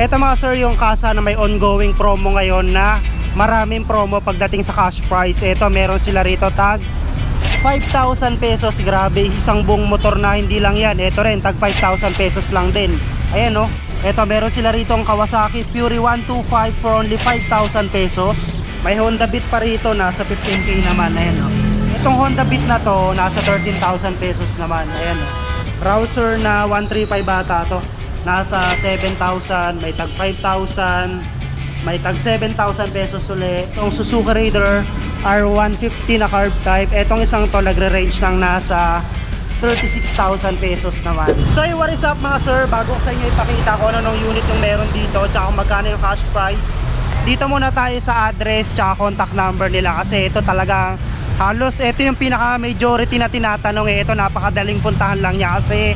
Ito mga sir, yung kasa na may ongoing promo ngayon na maraming promo pagdating sa cash price. Ito, meron sila rito tag 5,000 pesos. Grabe, isang buong motor na hindi lang yan. Ito rin, tag 5,000 pesos lang din. Ayan no. Ito, meron sila rito ang Kawasaki Fury 125 for only 5,000 pesos. May Honda Beat pa rito, nasa 15k naman. Ayan no. Itong Honda Beat na to, nasa 13,000 pesos naman. Ayan no. Rouser na 135 bata to. Nasa 7,000, may tag 5,000, may tag 7,000 pesos ulit. Itong Suzuki Raider R150 na carb type. Etong isang to nagre-range ng nasa 36,000 pesos naman. So hey, what is up mga sir? Bago ko sa inyo ipakita ko ano unit yung meron dito tsaka kung magkano yung cash price. Dito muna tayo sa address tsaka contact number nila kasi ito talagang halos ito yung pinaka majority na tinatanong eh. Ito napakadaling puntahan lang niya kasi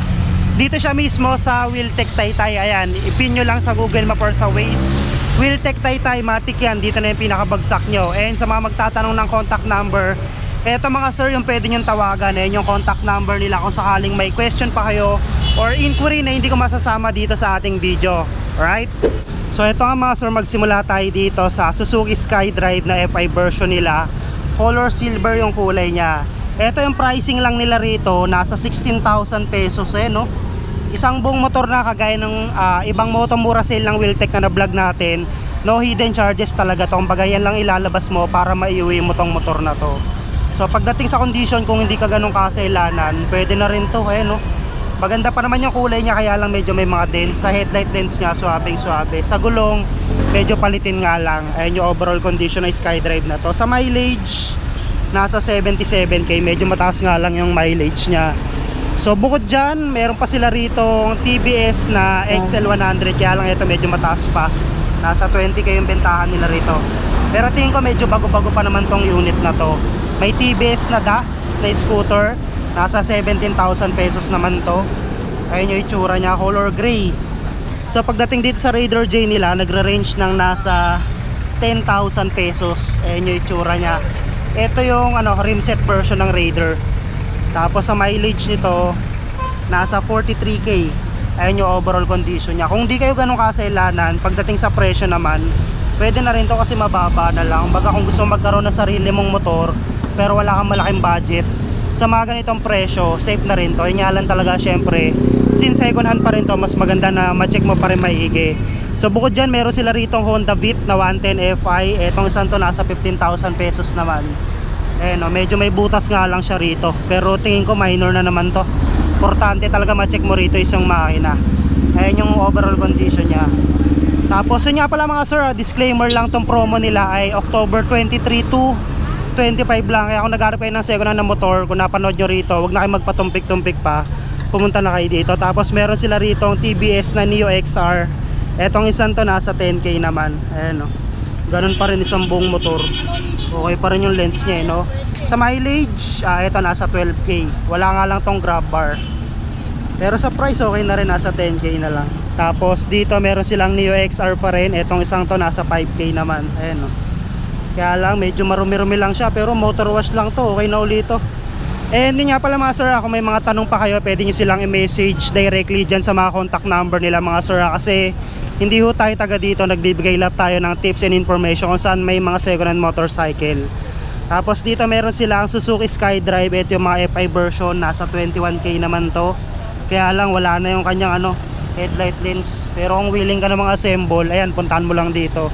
dito siya mismo sa Wiltec Taytay. Ayan, ipin nyo lang sa Google Map or sa Waze. Wiltec Taytay, matik yan. Dito na yung pinakabagsak nyo. And sa mga magtatanong ng contact number, eto mga sir yung pwede nyo tawagan. Ayan yung contact number nila kung sakaling may question pa kayo or inquiry na hindi ko masasama dito sa ating video. Alright? So ito nga mga sir, magsimula tayo dito sa Suzuki SkyDrive na FI version nila. Color silver yung kulay niya. Ito yung pricing lang nila rito, nasa 16,000 pesos eh no. Isang buong motor na kagaya ng ah, ibang motomura sale ng Wiltec na na-vlog natin. No hidden charges talaga to. Kumbaga yan lang ilalabas mo para maiuwi mo tong motor na to. So pagdating sa condition kung hindi ka ganun kasailanan, pwede na rin to eh no. Maganda pa naman yung kulay niya kaya lang medyo may mga dents. Sa headlight lens niya, swabing swabe. Sa gulong, medyo palitin nga lang. Ayan yung overall condition ng SkyDrive na to. Sa mileage, nasa 77k. Medyo mataas nga lang yung mileage niya. So bukod dyan, meron pa sila rito TBS na XL100. Kaya lang ito medyo mataas pa. Nasa 20k yung bentahan nila rito. Pero tingin ko medyo bago-bago pa naman tong unit na to. May TBS na DAS na scooter. Nasa 17,000 pesos naman to. Ayun yung itsura niya, color gray. So pagdating dito sa Raider J nila, nagre-range ng nasa 10,000 pesos. Ayun yung itsura niya. Ito yung ano, rim set version ng Raider. Tapos sa mileage nito, nasa 43k. Ayun yung overall condition niya. Kung di kayo ganun kasailanan, pagdating sa presyo naman, pwede na rin to kasi mababa na lang. Baga kung gusto magkaroon ng sarili mong motor, pero wala kang malaking budget, sa mga ganitong presyo, safe na rin to. Yun lang talaga syempre, since second hand pa rin to, mas maganda na ma-check mo pa rin maigi. So bukod dyan, meron sila rito Honda Beat na 110 Fi. Etong isang to nasa 15,000 pesos naman. Eh no, medyo may butas nga lang siya rito. Pero tingin ko minor na naman to. Importante talaga ma-check mo rito isang makina. Ayan yung overall condition niya. Tapos yun nga pala mga sir, ah, disclaimer lang tong promo nila ay October 23 to 25 lang. Kaya kung nagharap kayo ng second hand na motor, kung napanood nyo rito, huwag na kayo magpatumpik-tumpik pa. Pumunta na kayo dito. Tapos meron sila rito TBS na Neo XR. Etong isang to nasa 10k naman. Ayan o. Ganun pa rin isang buong motor. Okay pa rin yung lens niya eh, no? Sa mileage, ah, ito nasa 12k. Wala nga lang tong grab bar. Pero sa price okay na rin nasa 10k na lang. Tapos dito meron silang Neo XR pa rin. Etong isang to nasa 5k naman. Ayan o. Kaya lang medyo marumi-rumi lang siya pero motor wash lang to. Okay na ulit to. And yun nga pala mga sir, kung may mga tanong pa kayo, pwede nyo silang i-message directly dyan sa mga contact number nila mga sir. Kasi hindi ho tayo taga dito, nagbibigay lang tayo ng tips and information kung saan may mga second hand motorcycle. Tapos dito meron sila ang Suzuki SkyDrive, ito yung mga FI version, nasa 21k naman to. Kaya lang wala na yung kanyang ano, headlight lens. Pero kung willing ka namang assemble, ayan, puntahan mo lang dito.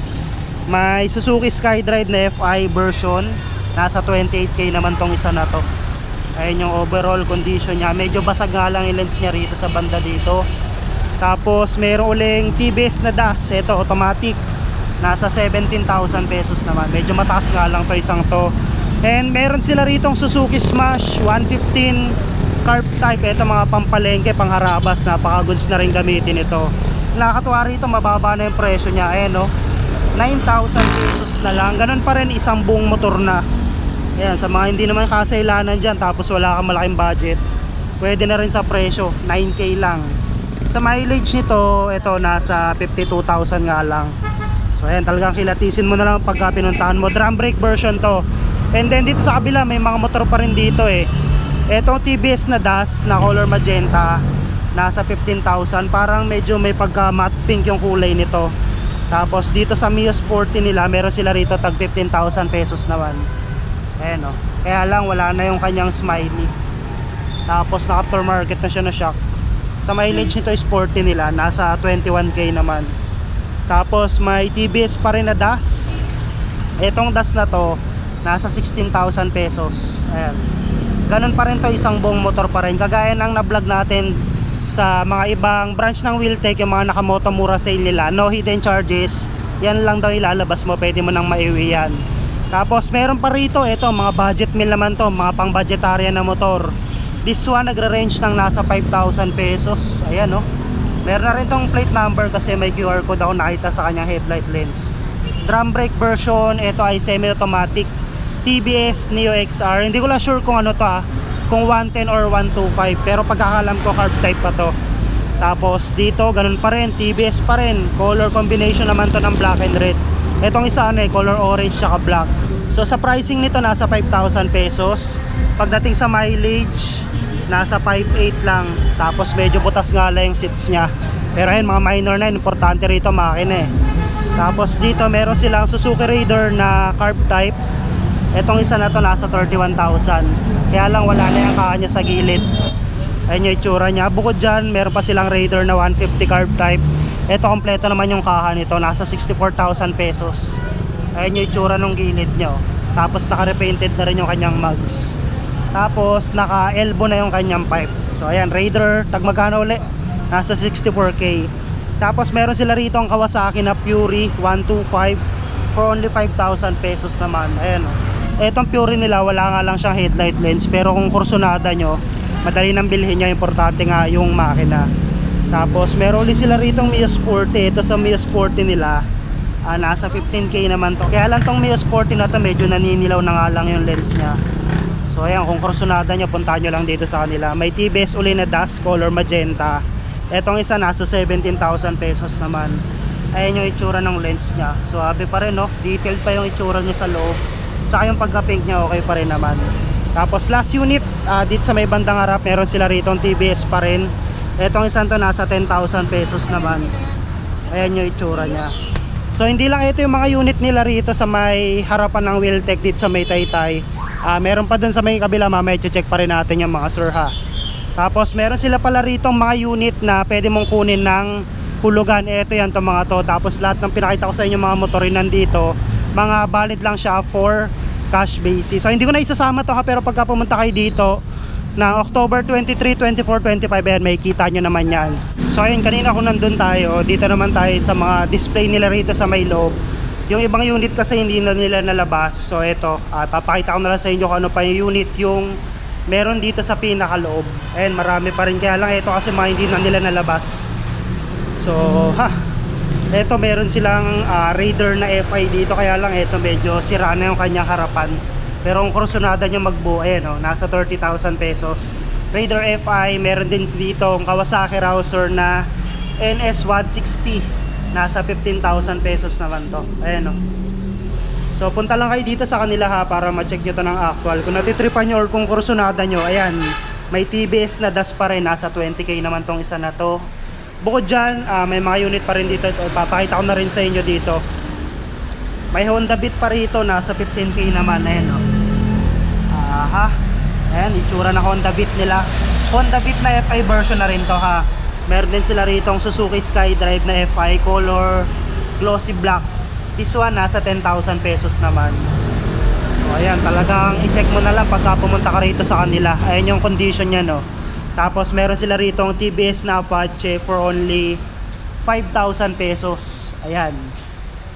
May Suzuki SkyDrive na FI version, nasa 28k naman tong isa na to. Ayan yung overall condition niya. Medyo basag nga lang yung lens niya rito sa banda dito. Tapos meron uling TBS na DAS, ito automatic. Nasa 17,000 pesos naman. Medyo mataas nga lang to isang to. And meron sila ritong Suzuki Smash 115 carb type. Ito mga pampalengke, pangharabas. Napaka-goods na rin gamitin ito. Nakakatuwa rito, mababa na yung presyo niya. Ayan no. 9,000 pesos na lang. Ganun pa rin isang buong motor na. Ayan, sa mga hindi naman kasailanan dyan tapos wala kang malaking budget, pwede na rin sa presyo, 9k lang. Sa mileage nito, ito nasa 52,000 nga lang. So ayan, talagang kilatisin mo na lang pagka pinuntahan mo. Drum brake version to. And then dito sa kabila, may mga motor pa rin dito eh. Ito TBS na DAS na color magenta. nasa 15,000 parang medyo may pagka matte pink yung kulay nito tapos dito sa Mio Sporty nila meron sila rito tag 15,000 pesos naman ayan o kaya lang wala na yung kanyang smiley tapos na aftermarket na siya na shock sa mileage nito sporty nila nasa 21k naman. Tapos may TBS pa rin na DAS. Etong DAS na to nasa 16,000 pesos. Ayan. Ganun pa rin to isang buong motor pa rin. Kagaya ng na-vlog natin sa mga ibang branch ng Wheeltech yung mga nakamoto mura sale nila no hidden charges yan lang daw ilalabas mo pwede mo nang maiwi yan. Tapos meron pa rito ito mga budget meal naman to mga pang budgetarya na motor this one nagre-range ng nasa 5,000 pesos. Ayan no meron na rin tong plate number kasi may QR code ako nakita sa kanyang headlight lens. Drum brake version ito ay semi-automatic. TBS Neo XR hindi ko lang sure kung ano to ah. Kung 110 or 125 pero pagkakalam ko carb type pa to. Tapos dito ganun pa rin. TBS pa rin. Color combination naman to ng black and red. Etong isa ano eh color orange tsaka black. So sa pricing nito nasa 5,000 pesos. Pagdating sa mileage nasa 5.8 lang tapos medyo butas nga lang yung seats nya pero ayun mga minor na importante rito makina eh tapos dito meron silang Suzuki Raider na carb type Etong isa na to nasa 31,000. Kaya lang wala na yung kanya sa gilid. Ayun yung itsura niya. Bukod dyan, meron pa silang Raider na 150 carb type. Ito kompleto naman yung kaha nito. Nasa 64,000 pesos. Ayun yung itsura ng gilid niya. oh. Tapos naka-repainted na rin yung kanyang mugs. Tapos naka-elbow na yung kanyang pipe. So ayan, Raider, tag magkano uli? Nasa 64k. Tapos meron sila rito ang Kawasaki na Fury 125 for only 5,000 pesos naman. Ayan oh. Etong Fury nila wala nga lang siyang headlight lens pero kung kursunada nyo, madali nang bilhin niya. Importante nga yung makina. Tapos meron ulit sila rito Mio Sporty. Ito sa Mio Sporty nila, ah, nasa 15k naman to. Kaya lang tong Mio Sporty na to medyo naninilaw na nga lang yung lens niya. So ayan, kung kursunada nyo, puntahan nyo lang dito sa kanila. May TBS uli na dust color magenta. Etong isa nasa 17,000 pesos naman. Ayan yung itsura ng lens niya. So happy pa rin no. Detailed pa yung itsura niya sa loob. Tsaka yung pagka-pink niya okay pa rin naman. Tapos last unit, ah, dito sa may bandang harap, meron sila rito TBS pa rin. Etong isang to nasa 10,000 pesos naman. Ayan yung itsura niya. So hindi lang ito yung mga unit nila rito sa may harapan ng Wheeltech dito sa may Taytay. Ah, meron pa dun sa may kabila, mamaya check pa rin natin yung mga sir ha. Tapos meron sila pala rito mga unit na pwede mong kunin ng hulugan. Ito yan to mga to. Tapos lahat ng pinakita ko sa inyo mga motorin nandito, mga valid lang siya for cash basis. So hindi ko na isasama to ha pero pagka pumunta kayo dito na October 23, 24, 25 ayan, may kita nyo naman yan. So ayun, kanina kung nandun tayo, dito naman tayo sa mga display nila rito sa may loob. Yung ibang unit kasi hindi na nila nalabas. So ito, ah, papakita ko na lang sa inyo kung ano pa yung unit yung meron dito sa pinakaloob. Ayan, marami pa rin. Kaya lang ito kasi mga hindi na nila nalabas. So, ha. Ito meron silang ah, Raider na FI dito kaya lang ito medyo sira na yung kanyang harapan. Pero kung kursunada nyo magbuo, ayan o, nasa 30,000 pesos. Raider FI, meron din dito ang Kawasaki Rouser na NS160. Nasa 15,000 pesos naman to. Ayan o. So punta lang kayo dito sa kanila ha para ma-check nyo to ng actual. Kung natitripan nyo or kung kursunada nyo, ayan, may TBS na das pa rin. Nasa 20k naman tong isa na to. Bukod dyan, ah, may mga unit pa rin dito. Ito, Papakita ko na rin sa inyo dito. May Honda Beat pa rito, nasa 15k naman. Ayan o. Aha. Ayan, itsura na Honda Beat nila. Honda Beat na FI version na rin to ha. Meron din sila rito Suzuki Skydrive na FI color glossy black. This one nasa 10,000 pesos naman. So ayan, talagang i-check mo na lang pagka pumunta ka rito sa kanila. Ayan yung condition niya no. Tapos meron sila rito TBS na Apache for only 5,000 pesos. Ayan.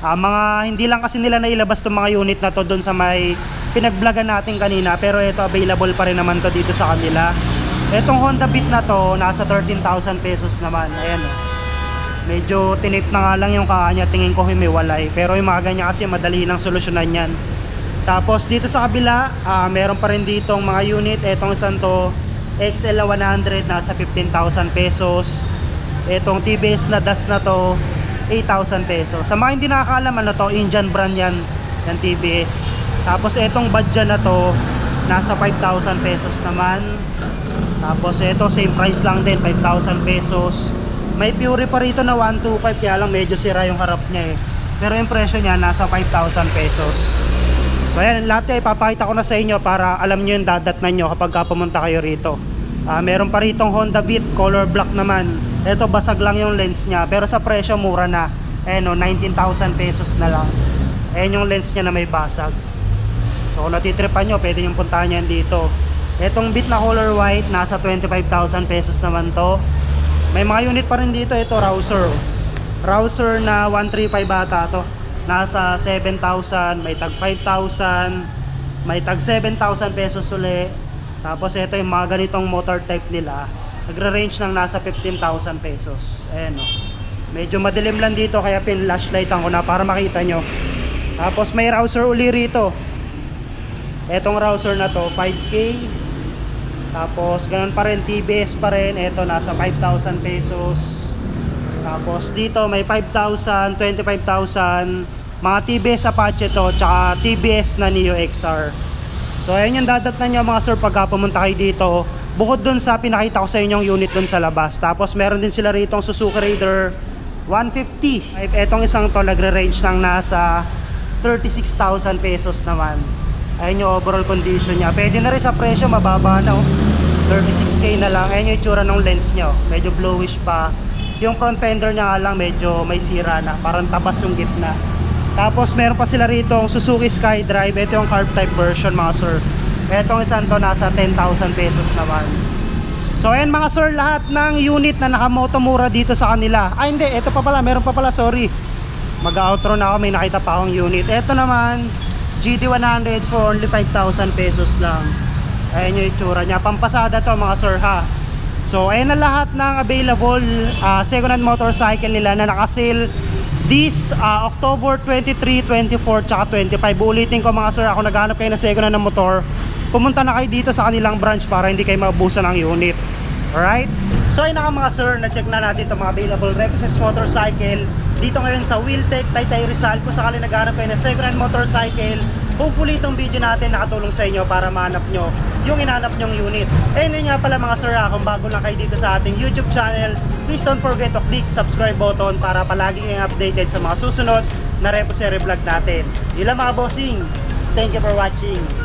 Ah, mga hindi lang kasi nila nailabas tong mga unit na to doon sa may pinagvlogan natin kanina pero ito available pa rin naman to dito sa kanila. Etong Honda Beat na to nasa 13,000 pesos naman. Ayan oh. Medyo tinip na nga lang yung kanya tingin ko humiwalay pero yung mga ganyan kasi madali nang solusyonan yan. Tapos dito sa kabila, ah, meron pa rin dito mga unit. Etong isang to XL na 100 nasa 15,000 pesos. Etong TBS na DAS na to 8,000 pesos. Sa mga hindi nakakaalam ano to, Indian brand yan ng TBS. Tapos etong badja na to nasa 5,000 pesos naman. Tapos ito, same price lang din, 5,000 pesos. May Fury pa rito na 125, kaya lang medyo sira yung harap niya eh. Pero yung presyo niya, nasa 5,000 pesos. So ayan, lahat ay ipapakita ko na sa inyo para alam nyo yung dadatnan nyo kapag ka pumunta kayo rito. Ah, meron pa ritong Honda Beat, color black naman. Ito, basag lang yung lens niya, pero sa presyo mura na. Ayan o, 19,000 pesos na lang. Ayan yung lens niya na may basag. So kung natitripan nyo, pwede yung puntahan yan dito. Etong bit na color white, nasa 25,000 pesos naman to. May mga unit pa rin dito, ito Rouser. Rouser na 135 bata to. Nasa 7,000, may tag 5,000, may tag 7,000 pesos uli. Tapos ito yung mga ganitong motor type nila. Nagre-range ng nasa 15,000 pesos. Ayan o. Medyo madilim lang dito kaya pin-flashlightan ko na para makita nyo. Tapos may rouser uli rito. Etong rouser na to, 5K. Tapos ganun pa rin, TBS pa rin. Ito nasa 5,000 pesos. Tapos dito may 5,000, 25,000. Mga TBS Apache to, tsaka TBS na Neo XR. So ayan yung dadatnan nyo mga sir pagka pumunta kayo dito. Bukod dun sa pinakita ko sa inyong unit dun sa labas. Tapos meron din sila rito Suzuki Raider 150. Ay, Etong isang to nagre-range ng nasa 36,000 pesos naman. Ayun yung overall condition niya. Pwede na rin sa presyo, mababa na oh. 36k na lang. Ayun yung itsura ng lens niya. oh. Medyo bluish pa. Yung front fender niya lang medyo may sira na. Parang tabas yung gitna. Tapos meron pa sila rito Suzuki SkyDrive. Ito yung carb type version mga sir. Etong isang to nasa 10,000 pesos naman. So ayan mga sir, lahat ng unit na nakamoto mura dito sa kanila. Ay hindi, ito pa pala, meron pa pala, sorry. Mag-outro na ako, may nakita pa akong unit. Ito naman, GD100 for only 5,000 pesos lang. Ayan yung itsura niya. Pampasada to mga sir ha. So ayan na lahat ng available ah, second hand motorcycle nila na nakasale this ah, October 23, 24, tsaka 25. Ulitin ko mga sir, ako naghanap kayo ng second na motor. Pumunta na kayo dito sa kanilang branch para hindi kayo mabusan ng unit. Alright? So ayun na mga sir, na-check na natin itong mga available Reposis motorcycle dito ngayon sa Wheeltech, Taytay Rizal kung sakali naghanap kayo ng second motorcycle hopefully itong video natin nakatulong sa inyo para mahanap nyo yung inanap nyong unit. And yun nga pala mga sir kung bago lang kayo dito sa ating YouTube channel please don't forget to click subscribe button para palagi kayong updated sa mga susunod na Reposere vlog natin. Yun lang mga bossing. Thank you for watching